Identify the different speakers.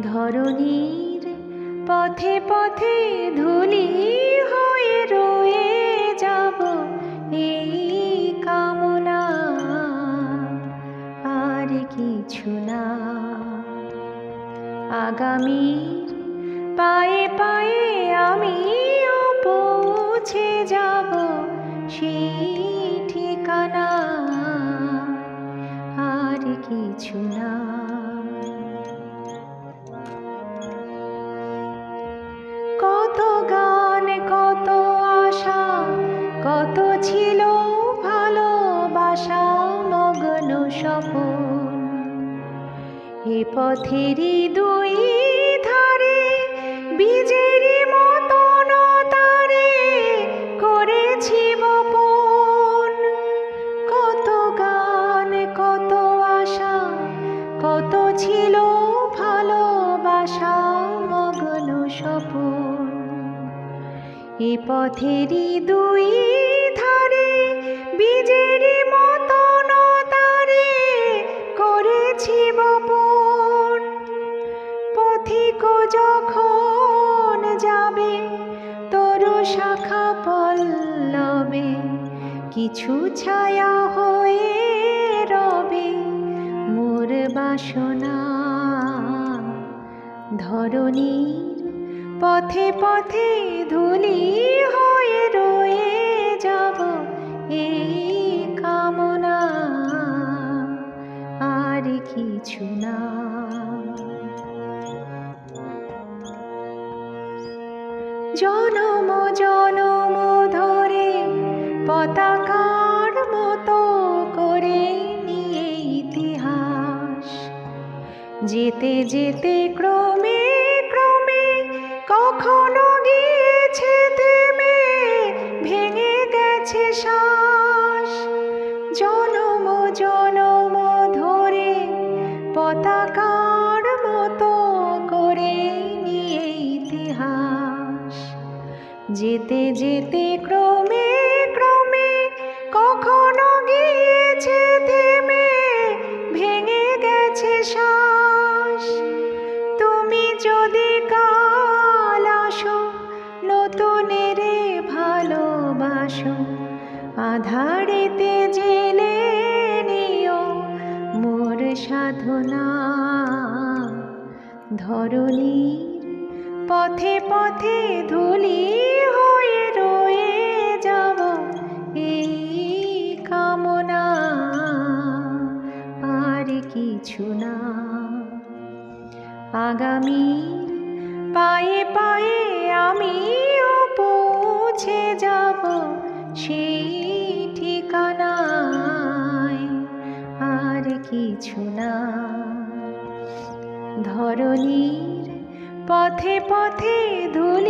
Speaker 1: ধরণীর পথে পথে ধুলি হয়ে রয়ে যাব এই কামনা। আর কিছু না। আগামীর পায়ে পায়ে আমিও পৌঁছে যাব সেই ঠিকানা। আর কিছু না। ভালোবাসা মগ্ন স্বপন। এ পথেরই দুই ধারে বীজেরই মতন তারে করেছি বপন। কত গান, কত আশা, কত ছিল ভালোবাসা মগ্ন স্বপন। এ পথেরই দুই বপন পথিক যখন যাবে, তোর শাখা পল্লবে। কিছু ছায়া হয়ে রবে মোর বাসনা। ধরণীর পথে পথে ধুলি হয়ে রয়ে যাব এই জনম জনম ধরে পতাকার মতো করে নিয়ে ইতিহাস। যেতে যেতে, ক্রমে ক্রমে কখনো গিয়েছে থেমে, ভেঙে গেছে শ্বাস। জনম জনম ধরে পতাকার যেতে যেতে ক্রমে ক্রমে কখনো গিয়েছে থেমে, ভেঙে গেছে শ্বাস। তুমি যদি কাল আসো, নতুনেরে ভালোবাসো, আধারেতে জেলে নিও মোর সাধনা। ধরণীর পথে পথে ধুলি হয়ে রয়ে যাব এই কামনা। আর কিছু না। আগামী পায়ে পায়ে আমিও পৌঁছে যাব সেই ঠিকানায়। আর কিছু না। ধরণীর পথে পথে ধুলি